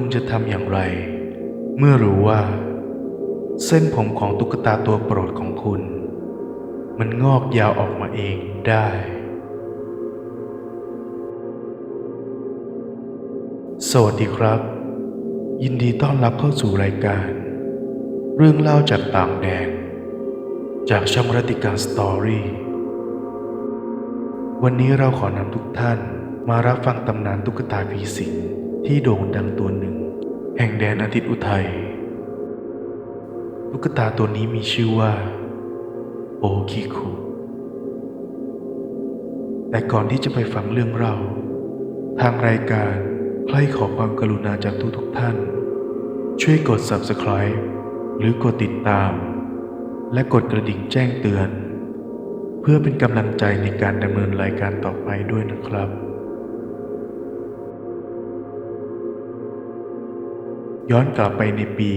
คุณจะทำอย่างไร เมื่อรู้ว่า เส้นผมของตุ๊กตาตัวโปรดของคุณ มันงอกยาวออกมาเองได้ สวัสดีครับ ยินดีต้อนรับเข้าสู่รายการ เรื่องเล่าจากต่างแดน จากช่องรติการสตอรี่วันนี้เราขอนำทุกท่านมารับฟังตำนานตุ๊กตาผีสิง ที่โด่งดังตัวหนึ่ง แห่งแดนอาทิตย์อุทัยตุ๊กตาตัวนี้มีชื่อว่า โอคิคุแต่ก่อนที่จะไปฟังเรื่องเราทางรายการใครขอความกรุณาจากทุกทุกท่าน ช่วยกด subscribe หรือกดติดตาม และกดกระดิ่งแจ้งเตือน เพื่อเป็นกำลังใจในการดำเนินรายการต่อไปด้วยนะครับ ย้อนกลับไปในปี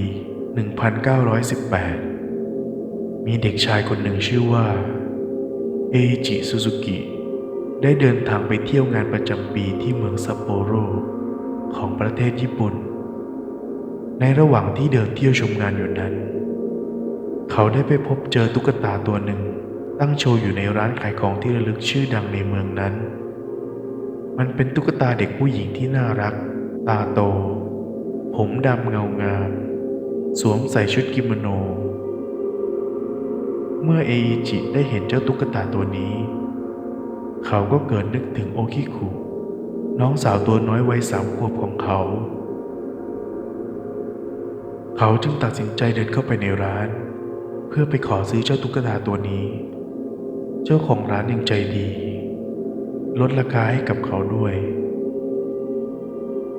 1918 มีเด็กชายคนหนึ่งชื่อว่า เอจิซูซูกิ ได้เดินทางไปเที่ยวงานประจำปีที่เมืองซัปโปโรของประเทศญี่ปุ่น ในระหว่างที่เดินเที่ยวชมงานอยู่นั้น เขาได้ไปพบเจอตุ๊กตาตัวหนึ่งตั้งโชว์อยู่ในร้านขายของที่ระลึกชื่อดังในเมืองนั้น มันเป็นตุ๊กตาเด็กผู้หญิงที่น่ารัก ตาโต ผมดำเงางาม สวมใส่ชุดกิโมโน เมื่อเออิจิได้เห็นเจ้าตุ๊กตาตัวนี้ เขาก็เกิดนึกถึงโอคิคุ น้องสาวตัวน้อยวัยสามขวบของเขา เขาจึงตัดสินใจเดินเข้าไปในร้าน เพื่อไปขอซื้อเจ้าตุ๊กตาตัวนี้ เจ้าของร้านยังใจดี ลดราคาให้กับเขาด้วย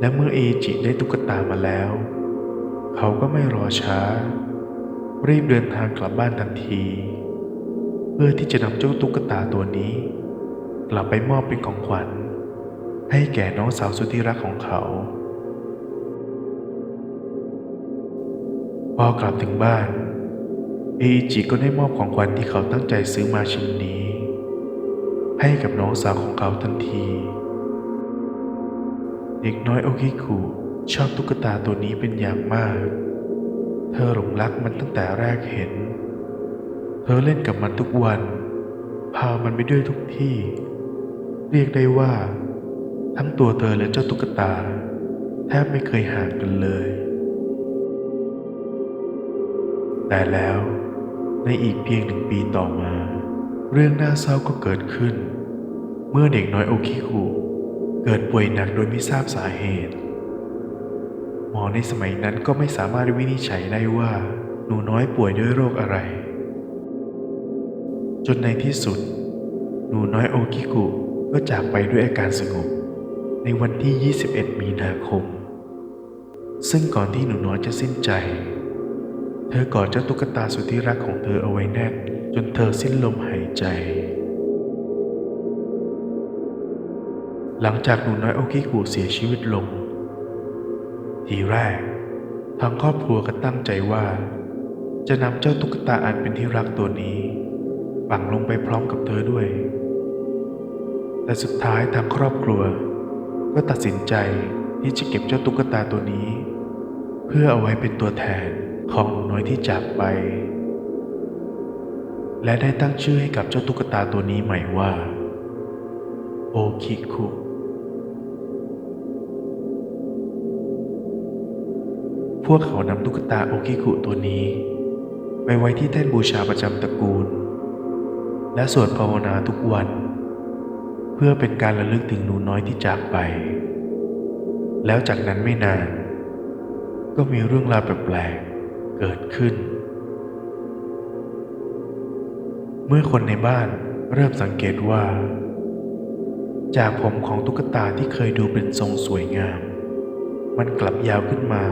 และเมื่อเอจิได้ตุ๊กตามาแล้ว เขาก็ไม่รอช้า รีบเดินทางกลับบ้านทันที เพื่อที่จะนำเจ้าตุ๊กตาตัวนี้ กลับไปมอบเป็นของขวัญ ให้แก่น้องสาวสุดที่รักของเขา พอกลับถึงบ้าน เอจิก็ได้มอบของขวัญที่เขาตั้งใจซื้อมาชิ้นนี้ ให้กับน้องสาวของเขาทันที เด็กน้อยโอคิคุชอบตุ๊กตาตัวนี้เป็นอย่างมาก เธอหลงรักมันตั้งแต่แรกเห็น เธอเล่นกับมันทุกวัน พามันไปด้วยทุกที่ เรียกได้ว่า ทั้งตัวเธอและเจ้าตุ๊กตา แทบไม่เคยห่างกันเลย แต่แล้วในอีกเพียงหนึ่งปีต่อมา เรื่องน่าเศร้าก็เกิดขึ้น เมื่อเด็กน้อยโอคิคุ เกิดป่วยหนักโดยไม่ทราบสาเหตุ หมอในสมัยนั้นก็ไม่สามารถวินิจฉัยได้ว่า หนูน้อยป่วยด้วยโรคอะไร จนในที่สุด หนูน้อยโอคิคุก็จากไปด้วยอาการสงบ ในวันที่ 21 มีนาคม ซึ่งก่อนที่หนูน้อยจะสิ้นใจ เธอกอดเจ้าตุ๊กตาสุดที่รักของเธอเอาไว้แน่นจนเธอสิ้นลมหายใจ หลังจากหนูน้อยโอคิคุเสียชีวิตลง ทีแรกทางครอบครัวก็ตั้งใจว่า จะนำเจ้าตุ๊กตาอันเป็นที่รักตัวนี้ฝังลงไปพร้อมกับเธอด้วย แต่สุดท้ายทางครอบครัว ก็ตัดสินใจที่จะเก็บเจ้าตุ๊กตาตัวนี้ เพื่อเอาไว้เป็นตัวแทนของหนูน้อยที่จากไป และได้ตั้งชื่อให้กับเจ้าตุ๊กตาตัวนี้ใหม่ว่า โอคิคุ พวกเขานำตุ๊กตาโอคิคุตัวนี้ ไปไว้ที่แท่นบูชาประจำตระกูล และสวดภาวนาทุกวัน เพื่อเป็นการระลึกถึงหนูน้อยที่จากไป แล้วจากนั้นไม่นาน ก็มีเรื่องราวแปลกๆเกิดขึ้น เมื่อคนในบ้านเริ่มสังเกตว่า จากผมของตุ๊กตาที่เคยดูเป็นทรงสวยงาม มันกลับยาวขึ้นมา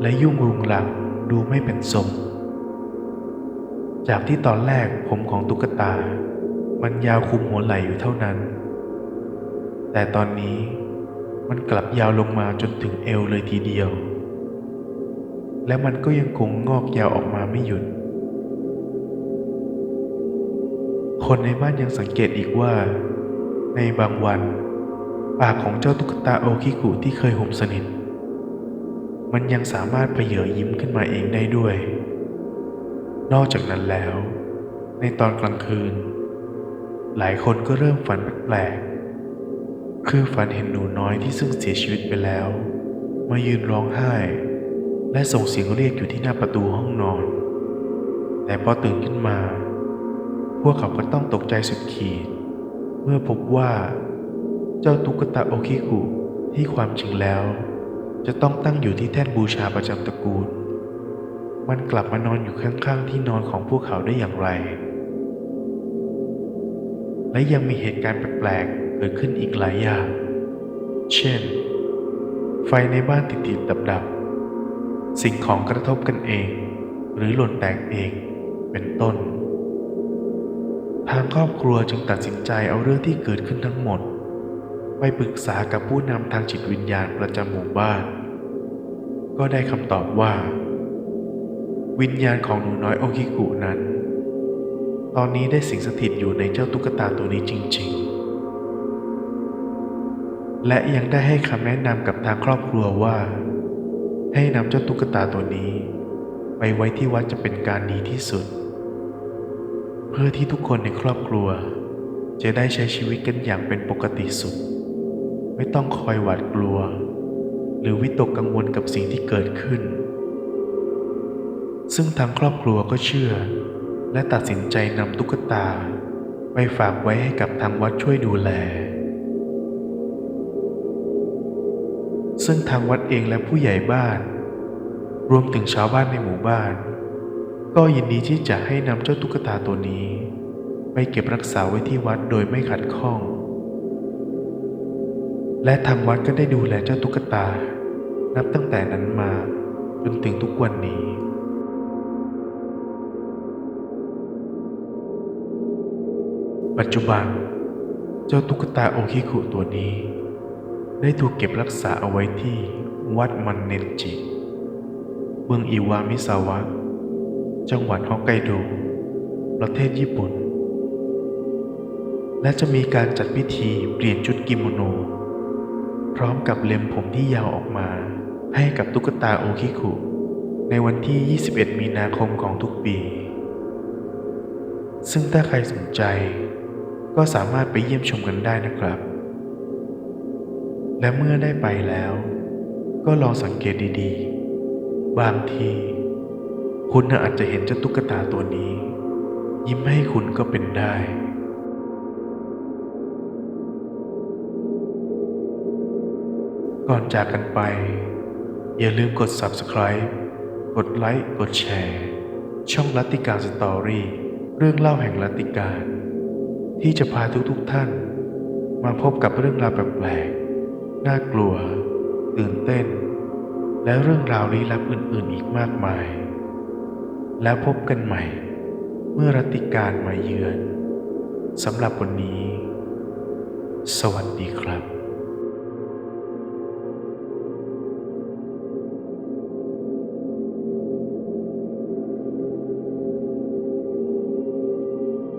และยุ่งรุงรังดูไม่เป็นทรง จากที่ตอนแรกผมของตุ๊กตา มันยาวคุมหัวไหล่อยู่เท่านั้น แต่ตอนนี้มันกลับยาวลงมาจนถึงเอวเลยทีเดียว และมันก็ยังคงงอกยาวออกมาไม่หยุด คนในบ้านยังสังเกตอีกว่า ในบางวัน ปากของเจ้าตุ๊กตาโอคิคุที่เคยห่มสนิท มันยังสามารถเพเยอยิ้มขึ้นมาเองได้ด้วย นอกจากนั้นแล้ว ในตอนกลางคืน หลายคนก็เริ่มฝันแปลกๆคือฝันเห็นหนูน้อยที่ซึ่งเสียชีวิตไปแล้ว มายืนร้องไห้ และส่งเสียงเรียกอยู่ที่หน้าประตูห้องนอน แต่พอตื่นขึ้นมา พวกเขาก็ต้องตกใจสุดขีด เมื่อพบว่า เจ้าตุ๊กตาโอคิคุที่ความจริงแล้ว จะต้องตั้งอยู่ที่แท่นบูชาประจำตระกูล มันกลับมานอนอยู่ข้างๆที่นอนของพวกเขาได้อย่างไร และยังมีเหตุการณ์แปลกๆเกิดขึ้นอีกหลายอย่าง เช่น ไฟในบ้านติดๆดับๆ สิ่งของกระทบกันเอง หรือหล่นแตกเอง เป็นต้น ทางครอบครัวจึงตัดสินใจเอาเรื่องที่เกิดขึ้นทั้งหมดไปปรึกษากับผู้นำทางจิตวิญญาณประจำหมู่บ้าน ก็ได้คำตอบว่า วิญญาณของหนูน้อยโอคิกุนั้น ตอนนี้ได้สิงสถิตอยู่ในเจ้าตุ๊กตาตัวนี้จริง ๆ และยังได้ให้คำแนะนำกับทางครอบครัวว่า ให้นำเจ้าตุ๊กตาตัวนี้ ไปไว้ที่วัดจะเป็นการดีที่สุด เพื่อที่ทุกคนในครอบครัว จะได้ใช้ชีวิตกันอย่างเป็นปกติสุดไม่ต้องคอยหวาดกลัว หรือวิตกกังวลกับสิ่งที่เกิดขึ้น ซึ่งทางครอบครัวก็เชื่อ และตัดสินใจนำตุ๊กตา ไปฝากไว้ให้กับทางวัดช่วยดูแล ซึ่งทางวัดเองและผู้ใหญ่บ้าน รวมถึงชาวบ้านในหมู่บ้าน ก็ยินดีที่จะให้นำเจ้าตุ๊กตาตัวนี้ ไปเก็บรักษาไว้ที่วัดโดยไม่ขัดข้อง และทางวัดก็ได้ดูแลเจ้าตุ๊กตา นับตั้งแต่นั้นมาจนถึงทุกวันนี้ปัจจุบัน เจ้าตุ๊กตาโอคิคุตัวนี้ ได้ถูกเก็บรักษาเอาไว้ที่วัดมันเนนจิเมืองอิวามิซาวะ จังหวัดฮอกไกโด ประเทศญี่ปุ่น และจะมีการจัดพิธีเปลี่ยนชุดกิโมโน พร้อมกับเล็มผมที่ยาวออกมา ให้กับตุ๊กตาโอคิคุ ในวันที่ 21 มีนาคมของทุกปี ซึ่งถ้าใครสนใจ ก็สามารถไปเยี่ยมชมกันได้นะครับ และเมื่อได้ไปแล้ว ก็ลองสังเกตดีๆ บางที คุณอาจจะเห็นเจ้าตุ๊กตาตัวนี้ ยิ้มให้คุณก็เป็นได้ ก่อนจากกันไป อย่าลืมกด Subscribe กดไลค์กดแชร์ ช่องลัตติการสตอรี่เรื่องเล่าแห่งลัตติการที่จะพาทุกๆทท่าน มาพบกับเรื่องราวแปลกๆน่ากลัว ตื่นเต้น และเรื่องราวลี้ลับอื่นๆอีกมากมาย แล้วพบกันใหม่ เมื่อรัติการมาเยือนสำหรับวันนี้ สวัสดีครับ